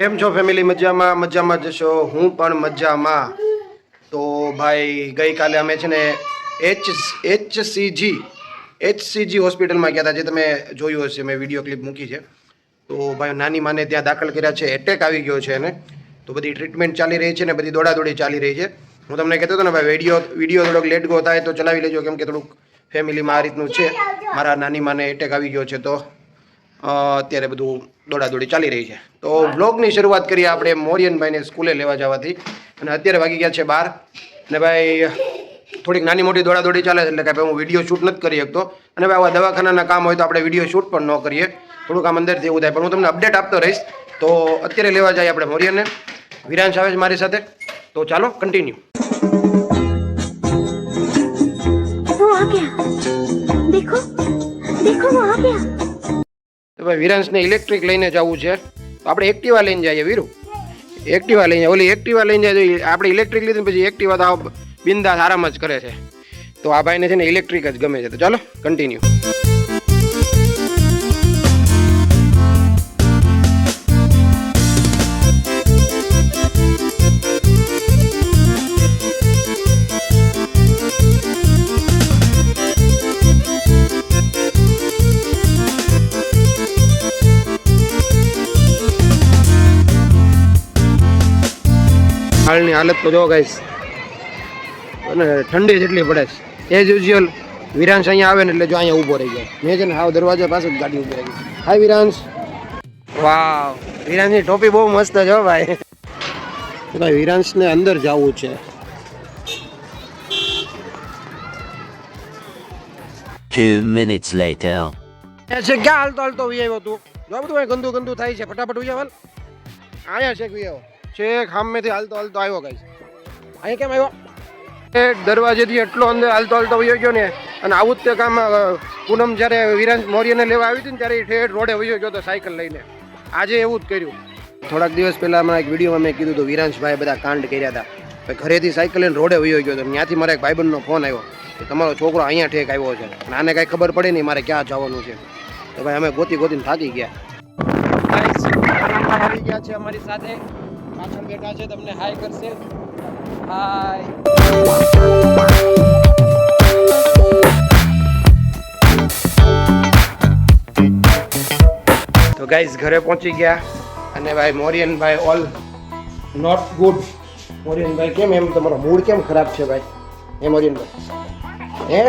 કેમ છો ફેમિલી મજામાં? મજામાં જશો હું પણ મજામાં. તો ભાઈ, ગઈકાલે અમે છે ને એચ એચસીજી એચસીજી હોસ્પિટલમાં ગયા હતા, જે તમે જોયું હશે, મેં વીડિયો ક્લિપ મૂકી છે. તો ભાઈ, નાની માને ત્યાં દાખલ કર્યા છે એટેક આવી ગયો છે એને. તો બધી ટ્રીટમેન્ટ ચાલી રહી છે ને, બધી દોડાદોડી ચાલી રહી છે. હું તમને કહેતો હતો ને, ભાઈ વીડિયો વીડિયો થોડોક લેટ ગો થાય તો ચલાવી લેજો, કેમ કે થોડુંક ફેમિલીમાં આ રીતનું છે. મારા નાની માને એટેક આવી ગયો છે, તો અત્યારે બધું દોડાદોડી ચાલી રહી છે. તો બ્લોગની શરૂઆત કરીએ આપણે મોરિયનભાઈને સ્કૂલે લેવા જવાથી. અને અત્યારે વાગી ગયા છે બહાર અને ભાઈ, થોડીક નાની મોટી દોડાદોડી ચાલે છે, એટલે કે ભાઈ હું વીડિયો શૂટ નથી કરી શકતો. અને ભાઈ, આવા દવાખાનાના કામ હોય તો આપણે વીડિયો શૂટ પણ ન કરીએ. થોડુંક આમ અંદરથી એવું થાય. પણ હું તમને અપડેટ આપતો રહીશ. તો અત્યારે લેવા જઈએ આપણે મોરિયનને. વિરાંશ આવે છે મારી સાથે. તો ચાલો કન્ટિન્યુ દેખો દેખો આ ગયા તો ભાઈ વિરાંશને ઇલેક્ટ્રિક લઈને જવું છે. તો આપણે એક્ટિવા લઈને જઈએ વીરુ. એક્ટિવા લઈને ઓલી એક્ટિવા લઈને જાય આપણે ઇલેક્ટ્રિક લીધી પછી એક્ટિવા તો બિંદાસ આરામ જ કરે છે. તો આ ભાઈને છે ને ઇલેક્ટ્રિક જ ગમે છે. તો ચાલો કન્ટિન્યુ હાલની હાલત તો જો ગાઈશ અને ઠંડી જેટલી પડે છે. એઝ યુઝ્યુઅલ વિરાંશ અહીંયા આવે ને એટલે જો અહીંયા ઊભો રહી જાય. મેં છે ને હાવ દરવાજા પાસે જ ગાડી ઊભી રાખી. હાય વિરાંશ. વાવ વિરાંશની ટોપી બહુ મસ્ત છે ભાઈ. ભાઈ વિરાંશને અંદર જવું છે. Two minutes later. એ છે ક્યાં હાલતો હાલતો વી આવ્યો તું? જો બધું ગંદુ ગંદુ થાય છે. ફટાફટ વી અહીંયા છે વી આવ્યો છેક સામેથી હાલતો હાલતો આવ્યો ગાઈસ. અહીંયા કેમ આવ્યો? એ દરવાજેથી એટલો અંદર હાલતો હાલતો વયો ગયો ને અને આવું જ તે કામ પૂનમ જ્યારે વિરાંશ મૌર્યને લેવા આવી હતી ને ત્યારે એ ઠેઠ રોડે વયો ગયો હતો સાયકલ લઈને. આજે એવું જ કર્યું. થોડાક દિવસ પહેલા હમણાં એક વિડીયોમાં મેં કીધું હતું વિરાંશભાઈ બધા કાંડ કર્યા હતા. ભાઈ ઘરેથી સાયકલ લઈને રોડે વયો ગયો હતો ત્યાંથી મારા એક ભાઈબંધનો ફોન આવ્યો કે તમારો છોકરો અહીંયા ઠેક આવ્યો છે. અને આને કાંઈ ખબર પડે નહીં મારે ક્યાં જવાનું છે. તો ભાઈ અમે ગોતી ગોતીને થાકી ગયા. આવી ગયા છે અમારી સાથે. પાછળ બેઠા છે, તમને હાય કરશે. હાય. તો ગાઈઝ ઘરે પહોંચી ગયા. અને ભાઈ, મોરિયનભાઈ ઓલ નોટ ગુડ મોરિયનભાઈ કેમ એમ? તમારો મૂડ કેમ ખરાબ છે ભાઈ? હે, મોરિયનભાઈ? હે.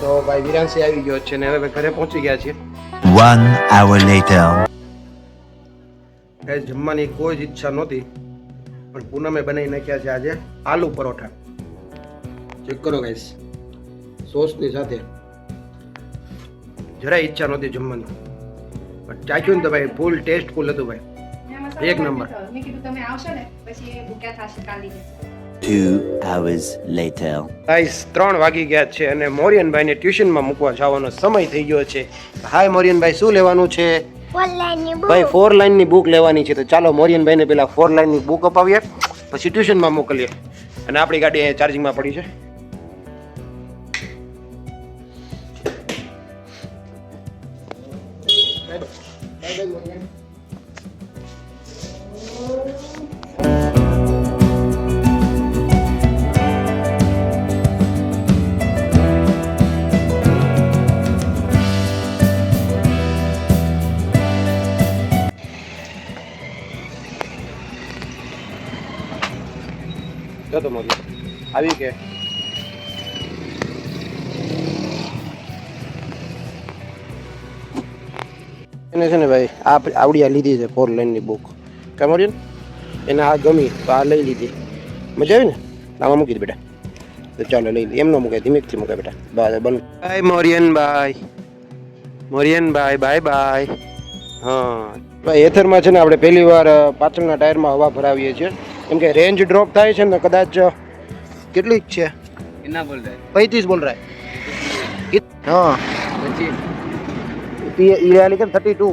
તો ભાઈ, વિરાંશી આવી ગયો છે ને હવે ઘરે પહોંચી ગયા છે વન આવર later. ગાઈસ જમવાની કોઈ જ ઈચ્છા નહોતી. પણ પૂનમે બનાવી નાખ્યા છે આજે આલુ પરોઠા. ચેક કરો ગાઈસ સોસની સાથે. જરાય ઈચ્છા નહોતી જમવાની. પણ ચાખ્યું ને તો ભાઈ ફૂલ ટેસ્ટ ફૂલ હતું ભાઈ. એક નંબર. મેં કીધું તમે આવશો ને પછી ભૂખ્યા થશે કાલી Two hours later. ગાઈસ ત્રણ વાગી ગયા છે અને મોરિયનભાઈને ટ્યુશનમાં મૂકવા જવાનો સમય થઈ ગયો છે. હાય મોરિયનભાઈ શું લેવાનું છે? ભાઈ ફોર લાઈનની બુક લેવાની છે. તો ચાલો મોરિયનભાઈને પેલા ફોર લાઈનની બુક અપાવીએ. પછી ટ્યુશનમાં મોકલીએ. અને આપણી ગાડી અહીંયા ચાર્જિંગમાં પડી છે. જો તો મોરિયન આવી કે? એને છે ને ભાઈ આ આવડી આ લીધી છે ફોર લાઈનની બુક કાં મોરિયન એને આ ગમી તો આ લઈ લીધી. મજા આવી ને? આમાં મૂકી દે બેટા. તો ચાલો લઈ લે એમ ન મુકાય ધીમેકથી મૂકાય બેટા. બાય બન bye મોરિયન bye મોરિયન bye bye bye હા. ભાઈ એથરમાં છે ને આપણે પહેલી વાર પાછળના પાછળના ટાયરમાં હવા ભરાવીએ છીએ. કેમ કે રેન્જ ડ્રોપ થાય છે ને કદાચ અ, કેટલીક છે कितना बोल रहे पैंतीस बोल रहा है कित- हाँ पच्चीस ये ये लिखा थर्टी टू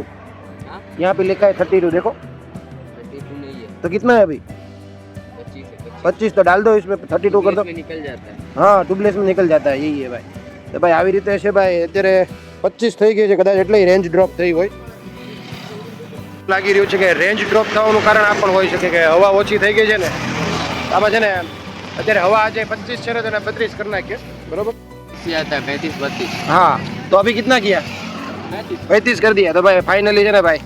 हाँ? यहाँ पे लिखा है थर्टी टू देखो थर्टी टू नहीं है तो तो कितना है अभी पच्चीस है पच्चीस पच्चीस तो डाल दो इसमें थर्टी टू कर दो में निकल जाता है હા ટ્યુબલેસ में निकल जाता है यही है भाई તો ભાઈ આવી રીતે છે ભાઈ અત્યારે પચીસ થઈ ગઈ છે કદાચ એટલે રેન્જ ડ્રોપ થઈ હોય લાગી રહ્યું છે કે રેન્જ ડ્રોપ થવાનું કારણ આ પણ હોઈ શકે કે હવા ઓછી થઈ ગઈ છે ને. આમાં છે ને અત્યારે હવા આજે પચીસ છે ને તો બત્રીસ કરી નાખીએ. બરોબર? પેંતીસ બત્રીસ હા તો અભી કિતના ગયા પેંતીસ કરી દઈએ તો ભાઈ ફાઇનલી છે ને ભાઈ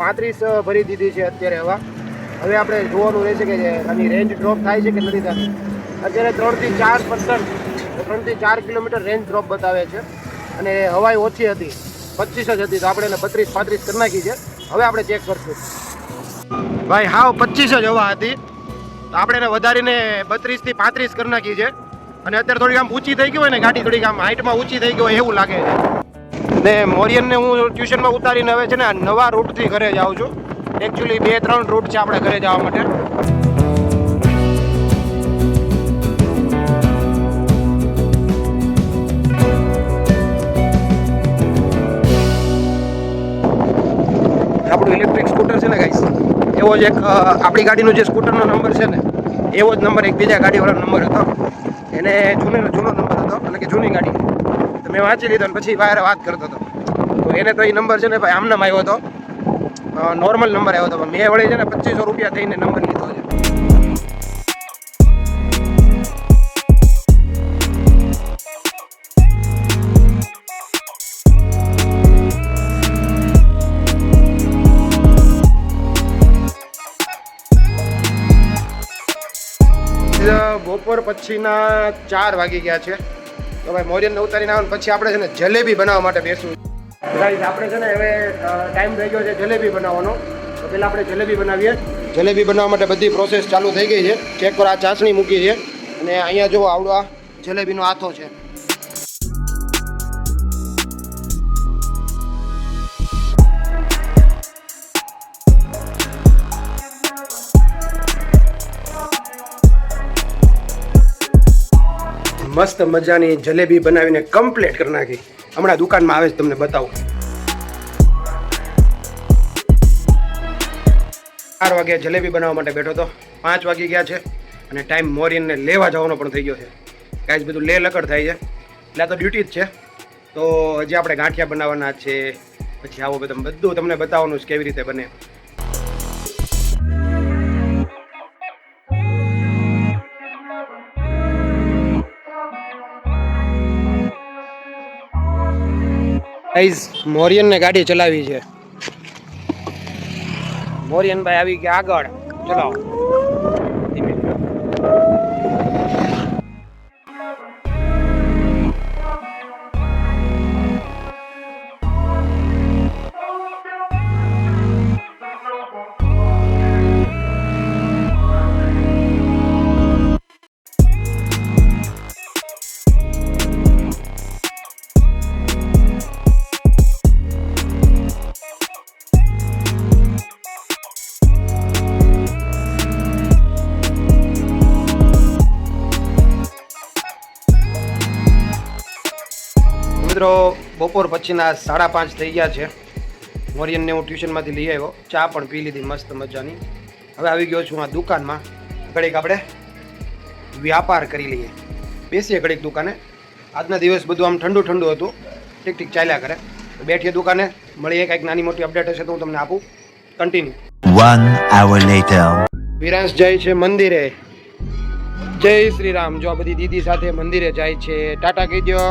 પાંત્રીસ ભરી દીધી છે અત્યારે હવા. હવે આપણે જોવાનું રહેશે કે આની રેન્જ ડ્રોપ થાય છે કે નથી થતી અત્યારે ત્રણથી ચાર પર્સન્ટ ત્રણથી ચાર કિલોમીટર રેન્જ ડ્રોપ બતાવે છે. અને હવાય ઓછી હતી. પચીસ જ હતી તો આપણે એને બત્રીસ, પાંત્રીસ કરી નાખી છે. હવે આપણે ચેક કરશું. ભાઈ, હાવ પચીસ જ હવા હતી. તો આપણે એને વધારીને બત્રીસથી પાંત્રીસ કરી નાખી છે. અને અત્યારે થોડીક આમ ઊંચી થઈ ગઈ હોય ને, ગાડી થોડીક આમ હાઇટમાં ઊંચી થઈ ગઈ હોય એવું લાગે છે. ને મોરિયનને હું ટ્યુશનમાં ઉતારીને હવે છે ને નવા રૂટથી ઘરે જાઉં છું. એકચ્યુઅલી બે, ત્રણ રૂટ છે આપણે ઘરે જવા માટે. એક આપણી ગાડીનો જે સ્કૂટરનો નંબર છે ને, એવો જ નંબર, એક બીજા ગાડીવાળાનો નંબર હતો. એને જૂનો જૂનો નંબર હતો, એટલે કે જૂની ગાડી. તો મેં વાંચી લીધો અને પછી વારે વાત કરતો હતો. તો એને તો એ નંબર છે ને ભાઈ આમનામ આવ્યો હતો. નોર્મલ નંબર આવ્યો હતો મેં વળી છે ને પચીસો રૂપિયા થઈને નંબર લીધો છે. બપોર પછીના ચાર વાગી ગયા છે. તો ભાઈ મોરિયન ઉતારીને આવે પછી આપણે છે ને જલેબી બનાવવા માટે બેસવું ગાઈઝ આપણે છે ને હવે ટાઈમ થઈ ગયો છે જલેબી બનાવવાનો. તો પહેલાં આપણે જલેબી બનાવીએ. જલેબી બનાવવા માટે બધી પ્રોસેસ ચાલુ થઈ ગઈ છે. ચેક પર આ ચાસણી મૂકી છે. અને અહીંયા જો આવડો આ જલેબીનો આથો છે. મસ્ત મજાની જલેબી બનાવીને કમ્પ્લીટ કરી નાખી. હમણાં દુકાનમાં આવે છે, તમને બતાવું. ચાર વાગે જલેબી બનાવવા માટે બેઠો હતો. પાંચ વાગી ગયા છે અને ટાઈમ મોરિયનને લેવા જવાનો પણ થઈ ગયો છે. કાંઈ બધું લે લકડ થાય છે. એટલે આ તો ડ્યુટી જ છે. તો હજી આપણે ગાંઠિયા બનાવવાના છે. પછી આવો બધું બધું તમને બતાવવાનું છે કેવી રીતે બને. ગાઈઝ મોરિયનને ગાડી ચલાવી છે. મોરિયન ભાઈ આવી ગયા આગળ. ચલાવો. મિત્રો બપોર પછીના સાડા પાંચ થઈ ગયા છે. મોરિયનને હું ટ્યુશનમાંથી લઈ આવ્યો. ચા પણ પી લીધી મસ્ત મજાની. હવે આવી ગયો છું આ દુકાનમાં. ઘડીક આપણે વ્યાપાર કરી લઈએ. બેસીએ ઘડીક દુકાને. આજના દિવસ બધું આમ ઠંડુ ઠંડુ હતું. ઠીક ઠીક ચાલ્યા કરે. બેઠીએ દુકાને. મળીએ કંઈક નાની મોટી અપડેટ હશે તો હું તમને આપું. Continue one hour later Viransh જાય છે મંદિરે. જય શ્રી રામ. જો આ બધી દીદી સાથે મંદિરે જાય છે. ટાટા કહી દો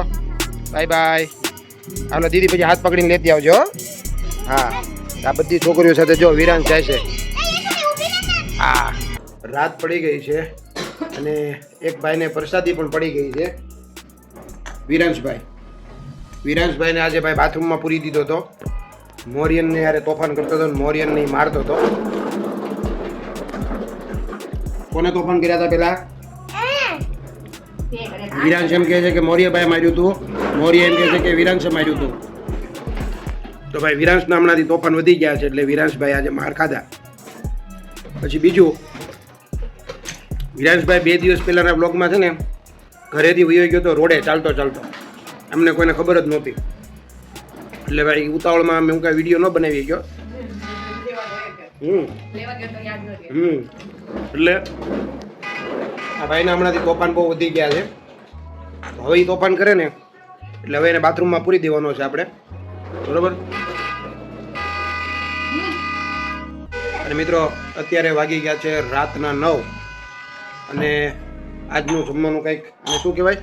બાય બાય. હાલો, દીદી પછી હાથ પકડીને લેતી આવજો, હા. આ બધી છોકરીઓ સાથે જો વિરાન જાય છે. હા. રાત પડી ગઈ છે અને એક ભાઈને પ્રસાદી પણ પડી ગઈ છે. વિરાંશભાઈ. વિરાંશભાઈને આજે ભાઈ બાથરૂમમાં પૂરી દીધો હતો. મોરિયનને યારે તોફાન કરતો હતો મોરિયનને મારતો હતો. કોને તોફાન કર્યા હતા પેલા? વિરાંશ એમ કહે છે કે મોરિયાભાઈ માર્યું હતું. મોરિયા એમ કહે છે કે વિરાંશે માર્યું હતું. તો ભાઈ વિરાંશના હમણાંથી તોફાન વધી ગયા છે એટલે વિરાંશભાઈ આજે માર ખાધા. પછી બીજું વિરાંશભાઈ બે દિવસ પહેલાંના બ્લોગમાં છે ને, ઘરેથી વયો ગયો તો રોડે ચાલતો ચાલતો. એમને કોઈને ખબર જ નહોતી. એટલે ભાઈ ઉતાવળમાં અમે હું કાંઈ વીડિયો ન બનાવી ગયો. હમ. હમ. એટલે આ ભાઈના હમણાંથી તોફાન બહુ વધી ગયા છે. હવે એ તોફાન કરે ને એટલે હવે એને બાથરૂમમાં પૂરી દેવાનો છે આપણે. બરોબર? અને મિત્રો, અત્યારે વાગી ગયા છે રાતના નવ. અને આજનું જમવાનું કંઈક, અને શું કહેવાય?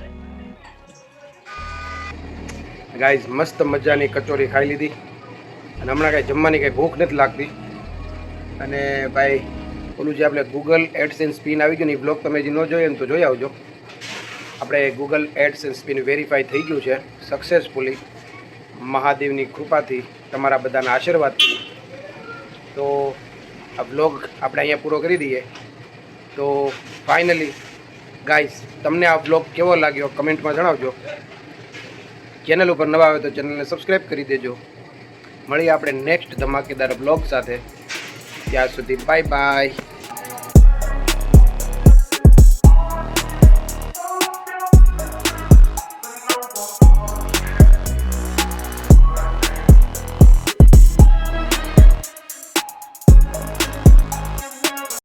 ગાઈઝ, મસ્ત મજાની કચોરી ખાઈ લીધી. અને હમણાં કાંઈ જમવાની કાંઈ ભૂખ નથી લાગતી. અને ભાઈ, ઓલું જે આપણે ગૂગલ એડસેન્સ પિન આવી ગયું ને, એ બ્લોગ તમે જે ન જોઈએ ને તો જોઈ આવજો. આપણે ગૂગલ એડ્સ પિન વેરીફાઈ થઈ ગયું છે. સક્સેસફુલી મહાદેવની કૃપાથી તમારા બધાના આશીર્વાદથી. તો આ બ્લોગ આપણે અહીંયા પૂરો કરી દઈએ. તો ફાઇનલી ગાઈસ તમને આ બ્લોગ કેવો લાગ્યો કમેન્ટમાં જણાવજો. ચેનલ ઉપર નવા આવે તો ચેનલને સબસ્ક્રાઈબ કરી દેજો. મળીએ આપણે નેક્સ્ટ ધમાકેદાર બ્લોગ સાથે. ત્યાં સુધી બાય બાય